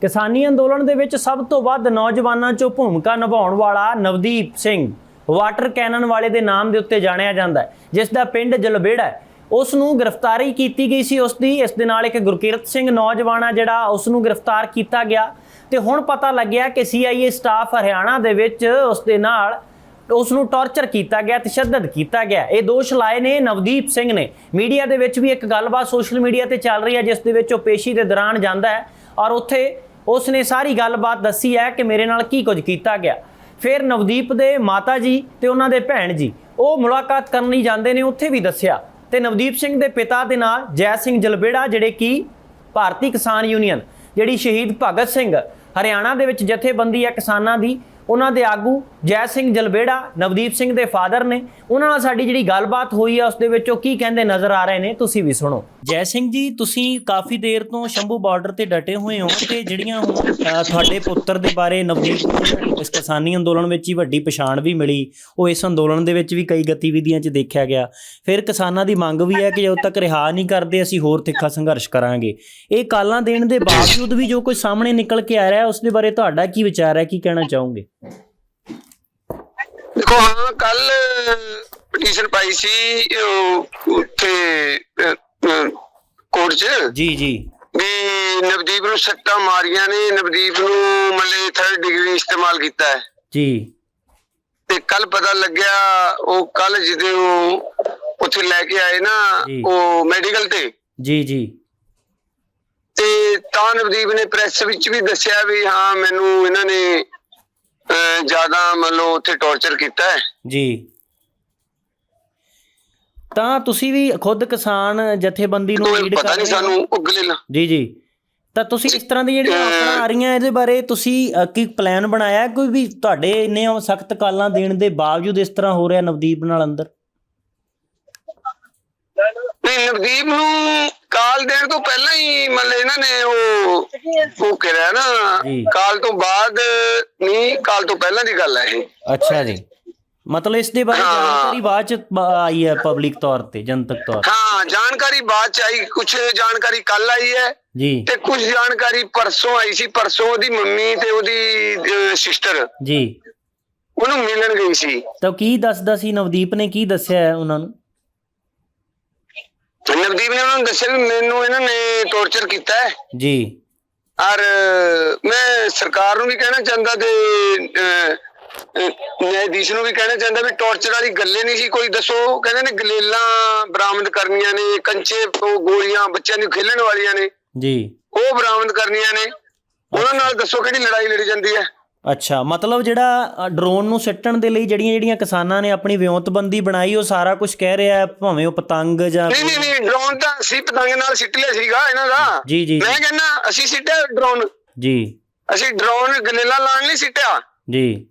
ਕਿਸਾਨੀ ਅੰਦੋਲਨ ਦੇ ਵਿੱਚ ਸਭ ਤੋਂ ਵੱਧ ਨੌਜਵਾਨਾਂ 'ਚੋਂ ਭੂਮਿਕਾ ਨਿਭਾਉਣ ਵਾਲਾ ਨਵਦੀਪ ਸਿੰਘ ਵਾਟਰ ਕੈਨਨ ਵਾਲੇ ਦੇ ਨਾਮ ਦੇ ਉੱਤੇ ਜਾਣਿਆ ਜਾਂਦਾ ਹੈ, ਜਿਸ ਦਾ ਪਿੰਡ ਜਲਬੇੜਾ ਹੈ। ਉਸ ਨੂੰ ਗ੍ਰਿਫਤਾਰੀ ਕੀਤੀ ਗਈ ਸੀ ਉਸ ਦੀ। ਇਸ ਦੇ ਨਾਲ ਇੱਕ ਗੁਰਕਿਰਤ ਸਿੰਘ ਨੌਜਵਾਨ ਆ ਜਿਹੜਾ ਉਸ ਨੂੰ ਗ੍ਰਿਫਤਾਰ ਕੀਤਾ ਗਿਆ। ਤੇ ਹੁਣ ਪਤਾ ਲੱਗਿਆ ਕਿ ਸੀਆਈਏ ਸਟਾਫ ਹਰਿਆਣਾ ਦੇ ਵਿੱਚ ਉਸ ਦੇ ਨਾਲ ਉਸ ਨੂੰ ਟਾਰਚਰ ਕੀਤਾ ਗਿਆ, ਤਸ਼ੱਦਦ ਕੀਤਾ ਗਿਆ। ਇਹ ਦੋਸ਼ ਲਾਏ ਨੇ ਨਵਦੀਪ ਸਿੰਘ ਨੇ। ਮੀਡੀਆ ਦੇ ਵਿੱਚ ਵੀ ਇੱਕ ਗੱਲਬਾਤ ਸੋਸ਼ਲ ਮੀਡੀਆ ਤੇ ਚੱਲ ਰਹੀ ਹੈ, ਜਿਸ ਦੇ ਵਿੱਚ ਉਹ ਪੇਸ਼ੀ ਦੇ ਦੌਰਾਨ ਜਾਂਦਾ ਹੈ ਔਰ ਉੱਥੇ ਉਸ ਨੇ ਸਾਰੀ ਗੱਲਬਾਤ ਦੱਸੀ ਹੈ ਕਿ ਮੇਰੇ ਨਾਲ ਕੀ ਕੁਝ ਕੀਤਾ ਗਿਆ। ਫਿਰ ਨਵਦੀਪ ਦੇ ਮਾਤਾ ਜੀ ਤੇ ਉਹਨਾਂ ਦੇ ਭੈਣ ਜੀ, ਉਹ ਮੁਲਾਕਾਤ ਕਰਨ ਲਈ ਜਾਂਦੇ ਨੇ, ਉੱਥੇ ਵੀ ਦੱਸਿਆ। ਤੇ ਨਵਦੀਪ ਸਿੰਘ ਦੇ ਪਿਤਾ ਦੇ ਨਾਲ ਜੈ ਸਿੰਘ ਜਲਬੇੜਾ, ਜਿਹੜੇ ਕਿ ਭਾਰਤੀ ਕਿਸਾਨ ਯੂਨੀਅਨ, ਜਿਹੜੀ ਸ਼ਹੀਦ ਭਗਤ ਸਿੰਘ, ਹਰਿਆਣਾ ਦੇ ਵਿੱਚ ਜਥੇਬੰਦੀ ਹੈ ਕਿਸਾਨਾਂ ਦੀ, ਉਹਨਾਂ ਦੇ ਆਗੂ ਜੈ ਸਿੰਘ ਜਲਬੇੜਾ ਨਵਦੀਪ ਸਿੰਘ ਦੇ ਫਾਦਰ ਨੇ। ਉਹਨਾਂ ਨਾਲ ਸਾਡੀ ਜਿਹੜੀ ਗੱਲਬਾਤ ਹੋਈ ਆ, ਉਸ ਦੇ ਵਿੱਚ ਉਹ ਕੀ ਕਹਿੰਦੇ ਨਜ਼ਰ ਆ ਰਹੇ ਨੇ, ਤੁਸੀਂ ਵੀ ਸੁਣੋ। ਜੈ ਸਿੰਘ ਜੀ, ਤੁਸੀਂ ਕਾਫੀ ਦੇਰ ਤੋਂ ਸ਼ੰਭੂ ਬਾਰਡਰ ਤੇ ਡਟੇ ਹੋਏ ਹੋ ਤੇ ਜਿਹੜੀਆਂ ਹੁਣ ਤੁਹਾਡੇ ਪੁੱਤਰ ਦੇ ਬਾਰੇ ਨਵਦੀਪ ਨੂੰ ਇਸ ਕਿਸਾਨੀ ਅੰਦੋਲਨ ਵਿੱਚ ਹੀ ਵੱਡੀ ਪਛਾਣ ਵੀ ਮਿਲੀ। ਉਹ ਇਸ ਅੰਦੋਲਨ ਦੇ ਵਿੱਚ ਵੀ ਕਈ ਗਤੀਵਿਧੀਆਂ 'ਚ ਦੇਖਿਆ ਗਿਆ। ਫਿਰ ਕਿਸਾਨਾਂ ਦੀ ਮੰਗ ਵੀ ਹੈ ਕਿ ਜਦੋਂ ਤੱਕ ਰਿਹਾ ਨਹੀਂ ਕਰਦੇ, ਅਸੀਂ ਹੋਰ ਤਿੱਖਾ ਸੰਘਰਸ਼ ਕਰਾਂਗੇ। ਇਹ ਕਾਲਾਂ ਦੇਣ ਦੇ ਬਾਵਜੂਦ ਵੀ ਜੋ ਕੁਝ ਸਾਹਮਣੇ ਨਿਕਲ ਕੇ ਆ ਰਿਹਾ ਹੈ ਉਸ ਦੇ ਬਾਰੇ ਤੁਹਾਡਾ ਕੀ ਵਿਚਾਰ ਹੈ? ਕੀ ਕਹਿਣਾ ਚਾਹੋਗੇ? ਦੇਖੋ ਹਾਂ ਕੱਲ ਪਟੀਸ਼ਨ ਪਾਈ ਸੀ ਉਹ ਉੱਥੇ ਕੋਰਟ 'ਚ। ਜੀ ਜੀ। ਵੀ ਨਵਦੀਪ ਨੂੰ ਸੱਟਾਂ ਮਾਰੀਆਂ ਨੇ ਨਵਦੀਪ ਨੂੰ ਮਤਲਬ ਥਰਡ ਡਿਗਰੀ ਇਸਤੇਮਾਲ ਕੀਤਾ ਹੈ। ਜੀ। ਤੇ ਕੱਲ ਪਤਾ ਲੱਗਿਆ ਉਹ ਕੱਲ ਜਦੋਂ ਉੱਥੇ ਲੈ ਕੇ ਆਏ ਨਾ। ਉਹ ਮੈਡੀਕਲ ਤੇ। ਜੀ ਜੀ। ਤੇ ਤਾਂ ਨਵਦੀਪ ਨੇ ਪ੍ਰੈਸ ਵਿੱਚ ਵੀ ਦੱਸਿਆ ਵੀ ਹਾਂ ਮੈਨੂੰ ਇਹਨਾਂ ਨੇ ਜ਼ਿਆਦਾ ਮੰਨ ਲਓ ਉੱਥੇ ਟੌਰਚਰ ਕੀਤਾ ਹੈ। ਜੀ। ਤਾਂ ਤੁਸੀਂ ਵੀ ਖੁਦ ਕਿਸਾਨ ਜਥੇਬੰਦੀ ਨੂੰ ਲੀਡ ਪਤਾ ਕਰ ਨਹੀਂ ਰਹੇ ਹੋ? ਸਾਨੂੰ ਉਗਲੇ ਨਾ। ਜੀ ਜੀ। ਤਾਂ ਤੁਸੀਂ ਇਸ ਤਰ੍ਹਾਂ ਦੀ ਜਿਹੜੀਆਂ ਆਫਰਾਂ ਆ ਰਹੀਆਂ ਇਹਦੇ ਬਾਰੇ ਤੁਸੀਂ ਕੀ ਪਲਾਨ ਬਣਾਇਆ? ਕੋਈ ਵੀ ਤੁਹਾਡੇ ਇੰਨੇ ਸਖਤ ਕਾਲਾਂ ਦੇਣ ਦੇ ਬਾਵਜੂਦ ਇਸ ਤਰ੍ਹਾਂ ਹੋ ਰਿਹਾ ਨਵਦੀਪ ਨਾਲ ਅੰਦਰ? ਨਹੀਂ ਨਵਦੀਪ ਨੂੰ ਕਾਲ ਦੇਣ ਤੋਂ ਪਹਿਲਾਂ ਹੀ ਮਤਲਬ ਇਹਨਾਂ ਨੇ ਉਹ ਉਹ ਕਰਿਆ ਨਾ ਜੀ। ਕਾਲ ਤੋਂ ਬਾਅਦ ਨਹੀਂ ਕਾਲ ਤੋਂ ਪਹਿਲਾਂ ਦੀ ਗੱਲ ਹੈ ਇਹ। ਅੱਛਾ ਜੀ। ਮਤਲਬ ਇਸ ਦੇ ਬਾਰੇ ਹਾਂ। ਜਾਣਕਾਰੀ ਬਾਅਦ ਚ ਬ- ਆਈ ਹੈ ਪਬਲਿਕ ਤੌਰ ਤੇ ਜਨਤਕ ਤੌਰ ਤੇ। ਹਾਂ ਜਾਣਕਾਰੀ ਬਾਅਦ ਚ ਆਈ ਕੁਝ ਜਾਣਕਾਰੀ ਕੱਲ ਆਈ ਹੈ। ਜੀ। ਤੇ ਕੁਝ ਜਾਣਕਾਰੀ ਪਰਸੋਂ ਆਈ ਸੀ ਪਰਸੋਂ ਉਹਦੀ ਮੰਮੀ ਤੇ ਉਹਦੀ ਸਿਸਟਰ ਜੀ। ਉਹਨੂੰ ਮਿਲਣ ਗਈ ਸੀ। ਤਾਂ ਕੀ ਦੱਸਦਾ ਸੀ ਨਵਦੀਪ ਨੇ? ਕੀ ਦੱਸਿਆ ਹੈ ਉਹਨਾਂ ਨੂੰ? ਨਵਦੀਪ ਨੇ ਉਹਨਾਂ ਨੂੰ ਦੱਸਿਆ ਵੀ ਮੈਨੂੰ ਇਹਨਾਂ ਨੇ ਟੌਰਚਰ ਕੀਤਾ ਹੈ। ਜੀ। ਔਰ ਮੈਂ ਸਰਕਾਰ ਨੂੰ ਵੀ ਕਹਿਣਾ ਚਾਹੁੰਦਾ ਤੇ ਨਿਆਂਧੀਸ਼ ਨੂੰ ਵੀ ਕਹਿਣਾ ਚਾਹੁੰਦਾ ਵੀ ਟੌਰਚਰ ਵਾਲੀ ਗੱਲੇ ਨਹੀਂ ਸੀ ਕੋਈ ਦੱਸੋ। ਕਹਿੰਦੇ ਨੇ ਗਲੇਲਾਂ ਬਰਾਮਦ ਕਰਨੀਆਂ ਨੇ ਕੰਚੇ ਗੋਲੀਆਂ ਬੱਚਿਆਂ ਦੀ ਖੇਲਣ ਵਾਲੀਆਂ ਨੇ। ਜੀ। ਉਹ ਬਰਾਮਦ ਕਰਨੀਆਂ ਨੇ। ਉਹਨਾਂ ਨਾਲ ਦੱਸੋ ਕਿਹੜੀ ਲੜਾਈ ਲੜੀ ਜਾਂਦੀ ਹੈ। ਅੱਛਾ ਮਤਲਬ ਜਿਹੜਾ ਡਰੋਨ ਨੂੰ ਸਿੱਟਣ ਦੇ ਲਈ ਜਿਹੜੀਆਂ ਜਿਹੜੀਆਂ ਕਿਸਾਨਾਂ ਨੇ ਆਪਣੀ ਵਿਉਂਤਬੰਦੀ ਬਣਾਈ ਉਹ ਸਾਰਾ ਕੁਝ ਕਹਿ ਰਿਹਾ ਭਾਵੇਂ ਉਹ ਪਤੰਗ ਜਾਂ ਨਹੀਂ ਨਹੀਂ ਨਹੀਂ ਡਰੋਨ ਤਾਂ ਅਸੀਂ ਪਤੰਗ ਨਾਲ ਸਿੱਟ ਲਿਆ ਸੀਗਾ ਇਹਨਾਂ ਦਾ। ਜੀ ਜੀ। ਮੈਂ ਕਹਿੰਦਾ ਅਸੀਂ ਸਿੱਟਿਆ ਡਰੋਨ ਜੀ। ਅਸੀਂ ਡਰੋਨ ਗਲੇਲਾ ਲਾਣ ਲਈ ਸਿੱਟਿਆ। ਜੀ।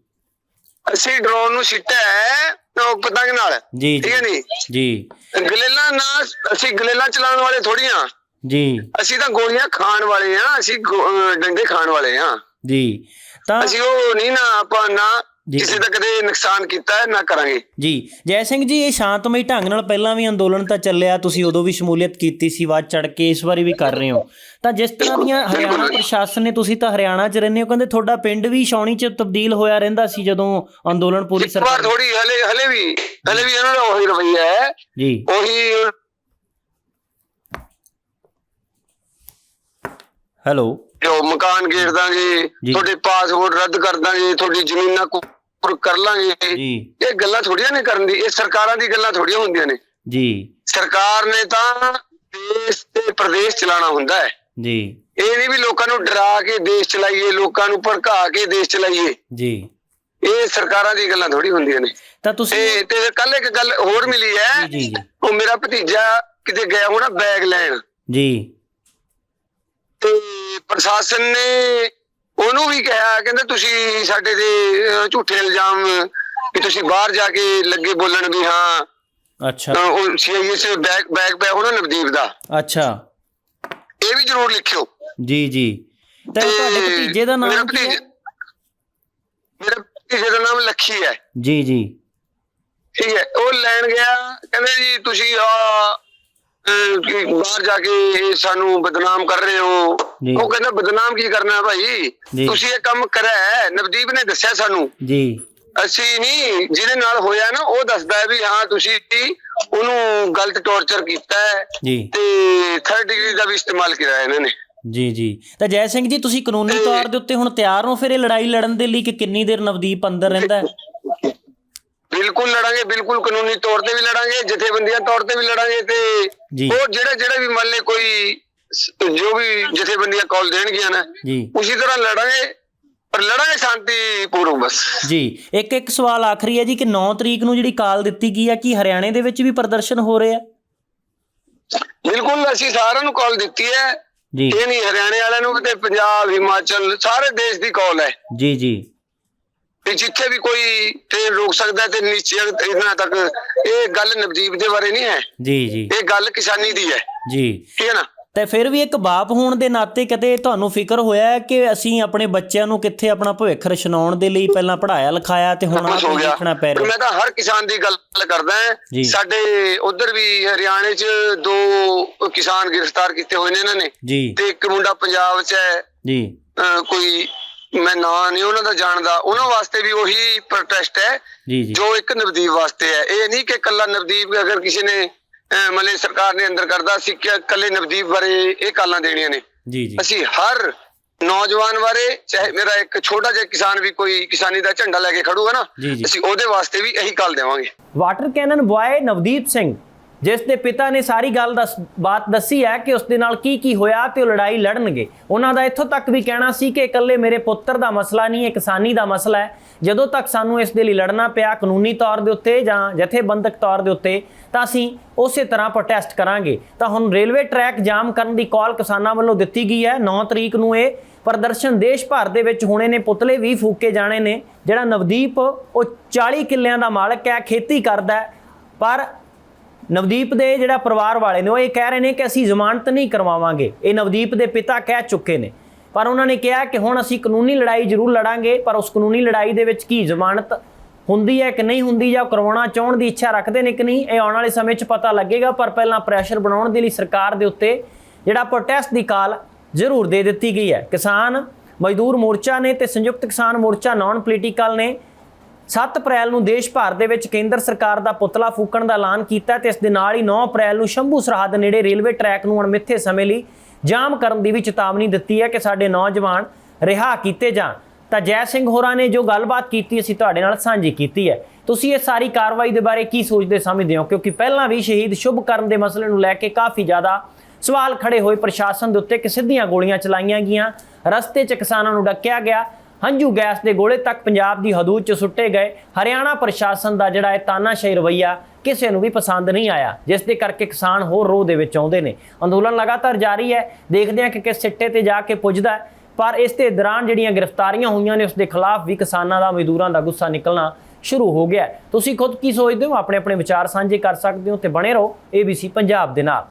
ਅਸੀਂ ਡਰੋਨ ਨੂੰ ਸਿੱਟਿਆ ਪਤੰਗ ਨਾਲ। ਜੀ ਠੀਕ ਹੈ ਨਹੀਂ? ਜੀ। ਗਲੇਲਾ ਨਾ ਅਸੀਂ ਗਲੇਲਾ ਚਲਾਉਣ ਵਾਲੇ ਥੋੜੀ ਆ ਜੀ। ਅਸੀਂ ਤਾਂ ਗੋਲੀਆਂ ਖਾਣ ਵਾਲੇ ਆ ਅਸੀਂ ਡੰਡੇ ਖਾਣ ਵਾਲੇ ਆ ਜੀ। ਤਾਂ ਅਸੀਂ ਉਹ ਨਹੀਂ ਨਾ ਆਪਾਂ ਨਾ। ਕਿਸੇ ਦਾ ਕਦੇ ਨੁਕਸਾਨ ਕੀਤਾ ਹੈ ਨਾ ਕਰਾਂਗੇ। ਜੀ ਜੈ ਸਿੰਘ ਜੀ ਇਹ ਸ਼ਾਂਤਮਈ ਢੰਗ ਨਾਲ ਪਹਿਲਾਂ ਵੀ ਅੰਦੋਲਨ ਤਾਂ ਚੱਲਿਆ ਤੁਸੀਂ ਉਦੋਂ ਵੀ ਸ਼ਮੂਲੀਅਤ ਕੀਤੀ ਸੀ ਵੱਧ ਚੜ ਕੇ ਇਸ ਵਾਰੀ ਵੀ ਕਰ ਰਹੇ ਹੋ। ਤਾਂ ਜਿਸ ਤਰ੍ਹਾਂ ਦੀਆਂ ਹਰਿਆਣਾ ਪ੍ਰਸ਼ਾਸਨ ਨੇ ਤੁਸੀਂ ਤਾਂ ਹਰਿਆਣਾ 'ਚ ਰਹਿੰਦੇ ਹੋ ਕਹਿੰਦੇ ਤੁਹਾਡਾ ਪਿੰਡ ਵੀ ਛਾਉਣੀ 'ਚ ਤਬਦੀਲ ਹੋਇਆ ਰਹਿੰਦਾ ਸੀ ਜਦੋਂ ਅੰਦੋਲਨ ਪੂਰੀ ਇੱਕ ਵਾਰ ਸਰਕਾਰ ਥੋੜੀ ਹਲੇ ਹਲੇ ਵੀ ਹਲੇ ਵੀ ਇਹਨਾਂ ਦਾ ਉਹੀ ਰਵਈਆ ਹੈ। ਜੀ। ਉਹੀ ਹੈਲੋ। ਮਕਾਨ ਗੇੜ ਦਾਂਗੇ। ਤੁਹਾਡੇ ਪਾਸਪੋਰਟ ਰੱਦ ਕਰ ਦਾਂਗੇ ਤੁਹਾਡੀ ਜ਼ਮੀਨਾਂ ਕੁਰ ਕਰ ਲਾਂਗੇ। ਇਹ ਗੱਲਾਂ ਥੋੜੀਆਂ ਨੇ ਕਰਨ ਦੀ ਇਹ ਸਰਕਾਰਾਂ ਦੀ ਗੱਲਾਂ ਥੋੜੀਆਂ ਹੁੰਦੀਆਂ ਨੇ। ਜੀ। ਸਰਕਾਰ ਨੇ ਤਾਂ ਦੇਸ਼ ਤੇ ਪ੍ਰਦੇਸ਼ ਚਲਾਉਣਾ ਹੁੰਦਾ ਹੈ। ਜੀ। ਇਹ ਨਹੀਂ ਵੀ ਲੋਕਾਂ ਨੂੰ ਡਰਾ ਕੇ ਦੇਸ਼ ਚਲਾਈਏ ਲੋਕਾਂ ਨੂੰ ਭੜਕਾ ਕੇ ਦੇਸ਼ ਚਲਾਈਏ। ਜੀ। ਇਹ ਸਰਕਾਰਾਂ ਦੀ ਗੱਲਾਂ ਥੋੜੀ ਹੁੰਦੀਆਂ ਨੇ। ਤਾਂ ਤੁਸੀਂ ਤੇ ਤੇ ਕੱਲ ਇੱਕ ਗੱਲ ਹੋਰ ਮਿਲੀ ਹੈ। ਜੀ ਜੀ। ਉਹ ਮੇਰਾ ਭਤੀਜਾ ਕਿਤੇ ਗਿਆ ਹੋਣਾ ਬੈਗ ਲੈਣ। ਜੀ। ਤੇ ਪ੍ਰਸ਼ਾਸਨ ਨੇ ਉਹਨੂੰ ਵੀ ਕਿਹਾ ਕਹਿੰਦੇ ਤੁਸੀਂ ਸਾਡੇ ਤੇ ਝੂਠੇ ਇਲਜ਼ਾਮ ਵੀ ਤੁਸੀਂ ਬਾਹਰ ਜਾ ਕੇ ਲੱਗੇ ਬੋਲਣ ਵੀ ਹਾਂ। ਅੱਛਾ। ਉਹ ਸੀਆਈਏ ਸੇ ਬੈਗ ਬੈਗ ਪਿਆ ਹੋਣਾ ਨਵਦੀਪ ਦਾ। ਅੱਛਾ। ਇਹ ਵੀ ਜ਼ਰੂਰ ਲਿਖਿਓ। ਜੀ ਜੀ। ਤਾਂ ਤੁਹਾਡੇ ਭਤੀਜੇ ਦਾ ਨਾਮ ਕੀ ਹੈ? ਮੇਰਾ ਭਤੀਜੇ ਦਾ ਨਾਮ ਲੱਖੀ ਹੈ। ਜੀ ਜੀ। ਠੀਕ ਹੈ। ਉਹ ਲੈਣ ਗਿਆ ਕਹਿੰਦੇ ਜੀ ਤੁਸੀਂ ਆ ਕਿ ਬਾਹਰ ਜਾ ਕੇ ਸਾਨੂੰ ਬਦਨਾਮ ਕਰ ਰਹੇ ਹੋ। ਉਹ ਕਹਿੰਦਾ ਬਦਨਾਮ ਕੀ ਕਰਨਾ ਭਾਈ। ਤੁਸੀਂ ਇਹ ਕੰਮ ਕਰਿਆ ਨਵਦੀਪ ਨੇ ਦੱਸਿਆ ਸਾਨੂੰ। ਜੀ। ਅਸੀਂ ਨਹੀਂ ਜਿਹਦੇ ਨਾਲ ਹੋਇਆ ਨਾ ਉਹ ਦੱਸਦਾ ਹੈ ਵੀ ਹਾਂ ਤੁਸੀਂ ਉਹਨੂੰ ਗਲਤ ਟੌਰਚਰ ਕੀਤਾ ਹੈ ਤੇ ਥਰਡ ਡਿਗਰੀ ਦਾ ਵੀ ਇਸਤੇਮਾਲ ਕੀਤਾ ਇਹਨਾਂ ਨੇ। ਜੀ ਜੀ। ਤਾਂ ਜੈ ਸਿੰਘ ਜੀ ਤੁਸੀਂ ਕਾਨੂੰਨੀ ਤੌਰ ਦੇ ਉੱਤੇ ਹੁਣ ਤਿਆਰ ਹੋ? ਫਿਰ ਇਹ ਲੜਾਈ ਲੜਨ ਦੇ ਲਈ ਕਿ ਕਿੰਨੀ ਦੇਰ ਨਵਦੀਪ ਅੰਦਰ ਰਹਿੰਦਾ ਹੈ? ਬਿਲਕੁਲ ਲੜਾਂਗੇ ਬਿਲਕੁਲ ਕਾਨੂੰਨੀ ਤੌਰ ਤੇ ਵੀ ਲੜਾਂਗੇ ਜਥੇਬੰਦੀਆਂ ਤੌਰ ਤੇ ਵੀ ਲੜਾਂਗੇ ਤੇ। ਹੋਰ ਜਿਹੜਾ ਜਿਹੜਾ ਵੀ ਮੰਨ ਲੈ ਕੋਈ ਜੋ ਵੀ ਜਥੇਬੰਦੀਆਂ ਕਾਲ ਦੇਣਗੀਆਂ ਨਾ ਉਸੇ ਤਰ੍ਹਾਂ ਲੜਾਂਗੇ ਪਰ ਲੜਾਂਗੇ ਸ਼ਾਂਤੀ ਪੂਰਵਕ ਬਸ। ਜੀ ਇੱਕ ਇੱਕ ਸਵਾਲ ਆਖਰੀ ਹੈ ਜੀ ਕਿ 9 ਤਰੀਕ ਨੂੰ ਜਿਹੜੀ ਕਾਲ ਦਿੱਤੀ ਗਈ ਹੈ ਕਿ ਹਰਿਆਣੇ ਦੇ ਵਿੱਚ ਵੀ ਪ੍ਰਦਰਸ਼ਨ ਹੋ ਰਿਹਾ? ਬਿਲਕੁਲ ਅਸੀਂ ਸਾਰਿਆਂ ਨੂੰ ਕਾਲ ਦਿੱਤੀ ਹੈ। ਜੀ। ਇਹ ਨਹੀਂ ਹਰਿਆਣੇ ਵਾਲਿਆਂ ਨੂੰ ਤੇ ਪੰਜਾਬ ਹਿਮਾਚਲ ਸਾਰੇ ਦੇਸ਼ ਦੀ ਕਾਲ ਹੈ। ਜੀ ਜੀ। ਤੇ ਜਿੱਥੇ ਵੀ ਕੋਈ ਟ੍ਰੇਨ ਰੋਕ ਸਕਦਾ ਤੇ ਨੀਚੇ ਇਹਨਾਂ ਤੱਕ ਇਹ ਗੱਲ ਨਵਦੀਪ ਦੇ ਬਾਰੇ ਨਹੀਂ ਹੈ। ਜੀ ਜੀ। ਇਹ ਗੱਲ ਕਿਸਾਨੀ ਦੀ ਹੈ। ਜੀ। ਠੀਕ ਹੈ ਨਾ? ਤੇ ਫਿਰ ਵੀ ਇੱਕ ਬਾਪ ਹੋਣ ਦੇ ਨਾਤੇ ਕਦੇ ਤੁਹਾਨੂੰ ਫਿਕਰ ਹੋਇਆ ਹੈ ਕਿ ਅਸੀਂ ਆਪਣੇ ਬੱਚਿਆਂ ਨੂੰ ਕਿੱਥੇ ਆਪਣਾ ਭਵਿੱਖ ਰਚਨਾਉਣ ਦੇ ਲਈ ਪਹਿਲਾਂ ਪੜਾਇਆ ਲਿਖਾਇਆ ਤੇ ਹੁਣ ਆਪ ਗਿਆ। ਦੇਖਣਾ ਪੈ ਰਿਹਾ ਮੈਂ ਤਾਂ ਹਰ ਕਿਸਾਨ ਦੀ ਗੱਲ ਕਰਦਾ ਜੀ। ਹਾਂ ਸਾਡੇ ਉਧਰ ਵੀ ਹਰਿਆਣੇ 'ਚ ਦੋ ਕਿਸਾਨ ਗ੍ਰਿਫਤਾਰ ਕੀਤੇ ਹੋਏ ਨੇ ਇਹਨਾਂ ਨੇ। ਜੀ। ਤੇ ਇੱਕ ਮੁੰਡਾ ਪੰਜਾਬ 'ਚ ਹੈ। ਜੀ। ਅਹ ਕੋਈ ਮੈਂ ਨਾਂ ਨਹੀਂ ਉਹਨਾਂ ਦਾ ਜਾਣਦਾ। ਉਹਨਾਂ ਵਾਸਤੇ ਵੀ ਉਹੀ ਪ੍ਰੋਟੈਸਟ ਹੈ ਜੀ ਜੀ। ਜੋ ਇੱਕ ਨਵਦੀਪ ਵਾਸਤੇ ਹੈ। ਇਹ ਨਹੀਂ ਕਿ ਕੱਲਾ ਨਵਦੀਪ ਅਗਰ ਕਿਸੇ ਨੇ ਮਤਲਬ ਸਰਕਾਰ ਨੇ ਅੰਦਰ ਕਰਦਾ ਸੀ ਕਿ ਕੱਲੇ ਨਵਦੀਪ ਬਾਰੇ ਇਹ ਕਾਲਾਂ ਦੇਣੀਆਂ ਨੇ। ਜੀ ਜੀ। ਅਸੀਂ ਹਰ ਨੌਜਵਾਨ ਬਾਰੇ ਚਾਹੇ ਮੇਰਾ ਇੱਕ ਛੋਟਾ ਜਿਹਾ ਕਿਸਾਨ ਵੀ ਕੋਈ ਕਿਸਾਨੀ ਦਾ ਝੰਡਾ ਲੈ ਕੇ ਖੜੂਗਾ ਨਾ। ਅਸੀਂ ਉਹਦੇ ਵਾਸਤੇ ਵੀ ਇਹੀ ਕਾਲ ਦੇਵਾਂਗੇ। Water cannon boy Navdeep Singh ਜਿਸ ਦੇ ਪਿਤਾ ਨੇ ਸਾਰੀ ਗੱਲ ਦੱਸ, ਬਾਤ ਦੱਸੀ ਹੈ ਕਿ ਉਸ ਦੇ ਨਾਲ ਕੀ ਕੀ ਹੋਇਆ ਤੇ ਉਹ ਲੜਾਈ ਲੜਨਗੇ। ਉਹਨਾਂ ਦਾ ਇੱਥੋਂ ਤੱਕ ਵੀ ਕਹਿਣਾ ਸੀ ਕਿ ਇਕੱਲੇ ਮੇਰੇ ਪੁੱਤਰ ਦਾ ਮਸਲਾ ਨਹੀਂ, ਇਹ ਕਿਸਾਨੀ ਦਾ ਮਸਲਾ ਹੈ। ਜਦੋਂ ਤੱਕ ਸਾਨੂੰ ਇਸ ਦੇ ਲਈ ਲੜਨਾ ਪਿਆ ਕਾਨੂੰਨੀ ਤੌਰ ਦੇ ਉੱਤੇ ਜਾਂ ਜਥੇਬੰਦਕ ਤੌਰ ਦੇ ਉੱਤੇ, ਤਾਂ ਅਸੀਂ ਉਸੇ ਤਰ੍ਹਾਂ ਪ੍ਰੋਟੈਸਟ ਕਰਾਂਗੇ। ਤਾਂ ਹੁਣ ਰੇਲਵੇ ਟਰੈਕ ਜਾਮ ਕਰਨ ਦੀ ਕਾਲ ਕਿਸਾਨਾਂ ਵੱਲੋਂ ਦਿੱਤੀ ਗਈ ਹੈ। 9 ਤਰੀਕ ਨੂੰ ਇਹ ਪ੍ਰਦਰਸ਼ਨ ਦੇਸ਼ ਭਰ ਦੇ ਵਿੱਚ ਹੋਣੇ ਨੇ, ਪੁਤਲੇ ਵੀ ਫੂਕੇ ਜਾਣੇ ਨੇ। ਜਿਹੜਾ ਨਵਦੀਪ, ਉਹ 40 ਕਿੱਲਿਆਂ ਦਾ ਮਾਲਕ ਹੈ, ਖੇਤੀ ਕਰਦਾ ਪਰ ਨਵਦੀਪ ਦੇ ਜਿਹੜਾ ਪਰਿਵਾਰ ਵਾਲੇ ਨੇ, ਉਹ ਇਹ ਕਹਿ ਰਹੇ ਨੇ ਕਿ ਅਸੀਂ ਜ਼ਮਾਨਤ ਨਹੀਂ ਕਰਵਾਵਾਂਗੇ। ਇਹ ਨਵਦੀਪ ਦੇ ਪਿਤਾ ਕਹਿ ਚੁੱਕੇ ਨੇ। ਪਰ ਉਹਨਾਂ ਨੇ ਕਿਹਾ ਕਿ ਹੁਣ ਅਸੀਂ ਕਾਨੂੰਨੀ ਲੜਾਈ ਜ਼ਰੂਰ ਲੜਾਂਗੇ, ਪਰ ਉਸ ਕਾਨੂੰਨੀ ਲੜਾਈ ਦੇ ਵਿੱਚ ਕੀ ਜ਼ਮਾਨਤ ਹੁੰਦੀ ਹੈ ਕਿ ਨਹੀਂ ਹੁੰਦੀ ਜਾਂ ਕਰਵਾਉਣਾ ਚਾਹਣ ਦੀ ਇੱਛਾ ਰੱਖਦੇ ਨੇ ਕਿ ਨਹੀਂ, ਇਹ ਆਉਣ ਵਾਲੇ ਸਮੇਂ 'ਚ ਪਤਾ ਲੱਗੇਗਾ, ਪਰ ਪਹਿਲਾਂ ਪ੍ਰੈਸ਼ਰ ਬਣਾਉਣ ਦੇ ਲਈ ਸਰਕਾਰ ਦੇ ਉੱਤੇ ਜਿਹੜਾ ਪ੍ਰੋਟੈਸਟ ਦੀ ਕਾਲ ਜ਼ਰੂਰ ਦੇ ਦਿੱਤੀ ਗਈ ਹੈ। ਕਿਸਾਨ ਮਜ਼ਦੂਰ ਮੋਰਚਾ ਨੇ ਤੇ ਸੰਯੁਕਤ ਕਿਸਾਨ ਮੋਰਚਾ ਨਾਨ ਪੋਲੀਟੀਕਲ ਨੇ 7 ਅਪ੍ਰੈਲ ਨੂੰ ਦੇਸ਼ ਭਰ ਦੇ ਵਿੱਚ ਕੇਂਦਰ ਸਰਕਾਰ ਦਾ ਪੁਤਲਾ ਫੂਕਣ ਦਾ ਐਲਾਨ ਕੀਤਾ ਤੇ ਇਸ ਦੇ ਨਾਲ ਹੀ 9 ਅਪ੍ਰੈਲ ਨੂੰ ਸ਼ੰਭੂ ਸਰਹੱਦ ਨੇੜੇ ਰੇਲਵੇ ਟਰੈਕ ਨੂੰ ਅਣਮਿੱਥੇ ਸਮੇਂ ਲਈ ਜਾਮ ਕਰਨ ਦੀ ਵੀ ਚੇਤਾਵਨੀ ਦਿੱਤੀ ਹੈ ਕਿ ਸਾਡੇ ਨੌਜਵਾਨ ਰਿਹਾ ਕੀਤੇ ਜਾਣ। ਤਾਂ ਜੈ ਸਿੰਘ ਹੋਰਾਂ ਨੇ ਜੋ ਗੱਲਬਾਤ ਕੀਤੀ, ਅਸੀਂ ਤੁਹਾਡੇ ਨਾਲ ਸਾਂਝੀ ਕੀਤੀ ਹੈ। ਤੁਸੀਂ ਇਹ ਸਾਰੀ ਕਾਰਵਾਈ ਦੇ ਬਾਰੇ ਕੀ ਸੋਚਦੇ ਸਮਝਦੇ ਹੋ? ਕਿਉਂਕਿ ਪਹਿਲਾਂ ਵੀ ਸ਼ਹੀਦ ਸ਼ੁਭ ਕਰਨ ਦੇ ਮਸਲੇ ਨੂੰ ਲੈ ਕੇ ਕਾਫੀ ਜ਼ਿਆਦਾ ਸਵਾਲ ਖੜੇ ਹੋਏ ਪ੍ਰਸ਼ਾਸਨ ਦੇ ਉੱਤੇ ਕਿ ਸਿੱਧੀਆਂ ਗੋਲੀਆਂ ਚਲਾਈਆਂ ਗਈਆਂ। ਰਸਤੇ 'ਚ ਕਿਸਾਨਾਂ ਨੂੰ ਡੱਕਿਆ ਗਿਆ। ਹੰਝੂ ਗੈਸ ਦੇ ਗੋਲੇ ਤੱਕ ਪੰਜਾਬ ਦੀ ਹਦੂਦ 'ਚ ਸੁੱਟੇ ਗਏ। ਹਰਿਆਣਾ ਪ੍ਰਸ਼ਾਸਨ ਦਾ ਜਿਹੜਾ ਇਹ ਤਾਨਾਸ਼ਾਹੀ ਰਵਈਆ ਕਿਸੇ ਨੂੰ ਵੀ ਪਸੰਦ ਨਹੀਂ ਆਇਆ, ਜਿਸ ਦੇ ਕਰਕੇ ਕਿਸਾਨ ਹੋਰ ਰੋਹ ਦੇ ਵਿੱਚ ਆਉਂਦੇ ਨੇ। ਅੰਦੋਲਨ ਲਗਾਤਾਰ ਜਾਰੀ ਹੈ। ਦੇਖਦੇ ਹਾਂ ਕਿ ਕਿਸ ਸਿੱਟੇ ਤੇ ਜਾ ਕੇ ਪੁੱਜਦਾ ਪਰ ਇਸ ਦੇ ਦੌਰਾਨ ਜਿਹੜੀਆਂ ਗ੍ਰਿਫਤਾਰੀਆਂ ਹੋਈਆਂ ਨੇ, ਉਸ ਦੇ ਖਿਲਾਫ ਵੀ ਕਿਸਾਨਾਂ ਦਾ, ਮਜ਼ਦੂਰਾਂ ਦਾ ਗੁੱਸਾ ਨਿਕਲਣਾ ਸ਼ੁਰੂ ਹੋ ਗਿਆ ਤੁਸੀਂ ਖੁਦ ਕੀ ਸੋਚਦੇ ਹੋ? ਆਪਣੇ ਆਪਣੇ ਵਿਚਾਰ ਸਾਂਝੇ ਕਰ ਸਕਦੇ ਹੋ ਤੇ ਬਣੇ ਰਹੋ ABC ਪੰਜਾਬ ਦੇ ਨਾਲ।